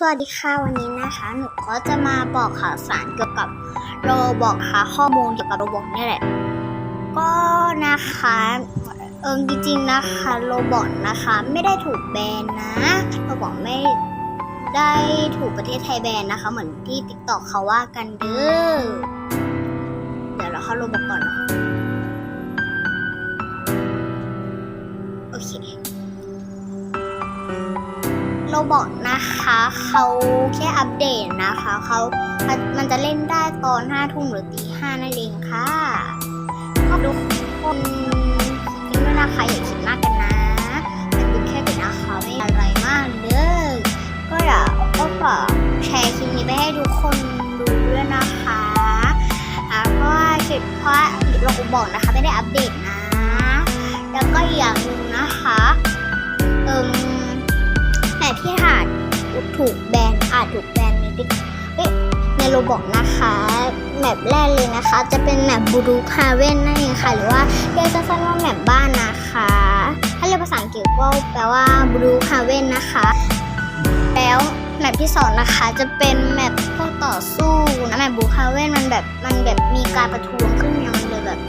สวัสดีค่ะวันนี้นะคะ หนูก็จะมาบอกข่าวสารเกี่ยวกับโรบอกค่ะข้อมูลเกี่ยวกับโรบอกนี่แหละ ก็นะคะเอิงจริงๆนะคะโรบอกนะคะ ไม่ได้ถูกแบนนะโรบอกไม่ได้ถูกประเทศไทยแบนนะคะ เหมือนที่ติ๊กต็อกเขาว่ากันเด้อเดี๋ยวเราเข้าโรบอกก่อนเนาะโอเค โรบอกนะคะเขาแค่อัปเดตนะคะเขามันจะเล่นได้ตอนห้าทุ่มหรือตีห้านั่นเองค่ะขอบทุกคนคิดด้วยนะคะอย่าคิดมากกันนะมันเป็นแค่เป็นนะคะไม่อะไรมากเด้อก็อยากก็ฝากแชร์คลิปนี้ไปให้ทุกคนดูด้วยนะคะเพราะว่าคลิปเพราะว่าบอกนะคะไม่ได้อัปเดตนะ แล้วก็อย่างนึง ถูกแบนอาจถูกแบนในติ๊กในโรบอกนะคะ แมปแรกเลยนะคะ จะเป็นแมปบูรูคาเว่นนั่นเองค่ะ หรือว่าเรียกสั้นๆว่าแมปบ้านนะคะ ถ้าเรียกภาษาอังกฤษก็แปลว่าบูรูคาเว่นนะคะ แล้วแมปที่สองนะคะจะเป็นแมปพวกต่อสู้นะแมปบูคาเว่นมันแบบมันแบบมีการประท้วงขึ้นมามันเลยแบบ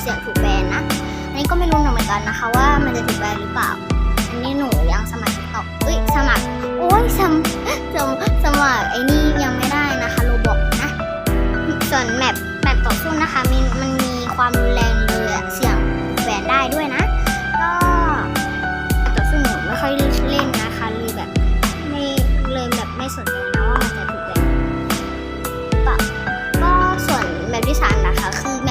เสียงถูกแบนนะ อันนี้ก็ไม่รู้เหมือนกันนะคะ ว่ามันจะถูกแบนหรือเปล่า อันนี้หนูยังสามารถตอก ไอ้นี่ยังไม่ได้นะคะโรบอกนะ ส่วนแมปแมปต่อสู้นะคะมันมันมีความรุนแรงเลยเสียงแหวนได้ด้วยนะ ก็ต่อสู้หนูไม่ค่อยเล่นนะคะเลยแบบไม่เลยแบบไม่สนใจนะว่ามันจะถูกแบบก็ส่วนแมปที่สามนะคะคือแม